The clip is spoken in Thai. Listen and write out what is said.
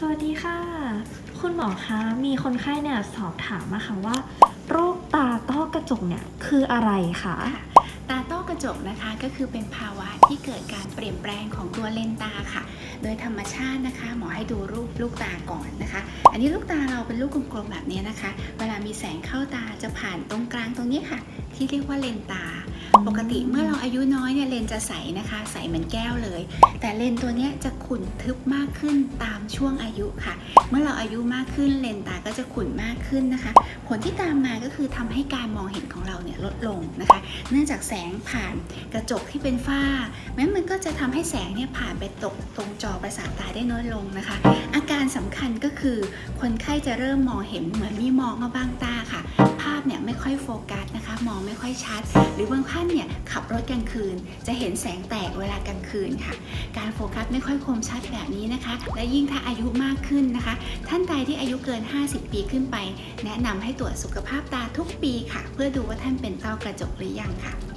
สวัสดีค่ะ คุณหมอคะ มีคนไข้เนี่ยสอบถามมาค่ะว่า โรคตาต้อกระจกเนี่ยคืออะไรคะตาต้อกระจกนะคะก็คือเป็นภาวะที่เกิดการเปลี่ยนแปลงของตัวเลนตาค่ะ โดยธรรมชาตินะคะ หมอให้ดูรูปลูกตาก่อนนะคะ อันนี้ลูกตาเราเป็นลูกกลมๆแบบนี้นะคะ เวลามีแสงเข้าตาจะผ่านตรงกลางตรงนี้ค่ะ ที่เรียกว่าเลนตา ปกติเมื่อเราอายุน้อยเนี่ยเลนจะใสนะคะ ใสเหมือนแก้วเลย แต่เลนตัวเนี้ยจะขุ่นทึบมากขึ้นตามช่วงอายุค่ะ เมื่อเราอายุมากขึ้นเลนตาก็จะขุ่นมากขึ้นนะคะ ผลที่ตามมาก็คือทำให้การมองเห็นของเราเนี่ยลดลงนะคะ เนื่องจากแสงผ่านกระจกที่เป็นฝ้าแม้มันก็จะทำให้แสงเนี่ยผ่านไปตกตรงจอประสาทตาได้น้อยลงนะคะ อาการสำคัญก็คือ คนไข้จะเริ่มมองเห็นเหมือนมีมอกมาบ้างตาค่ะ ภาพเนี่ยไม่ค่อยโฟกัสนะคะ มองไม่ค่อยชัด หรือบางท่านเนี่ยขับรถกลางคืน จะเห็นแสงแตกเวลากลางคืนค่ะ การโฟกัสไม่ค่อยคมชัดแบบนี้นะคะ และยิ่งถ้าอายุมากขึ้นนะคะท่านใดที่อายุเกิน 50 ปีขึ้นไป แนะนำให้ตรวจสุขภาพตาทุกปีค่ะ เพื่อดูว่าท่านเป็นต้อกระจกหรือยังค่ะ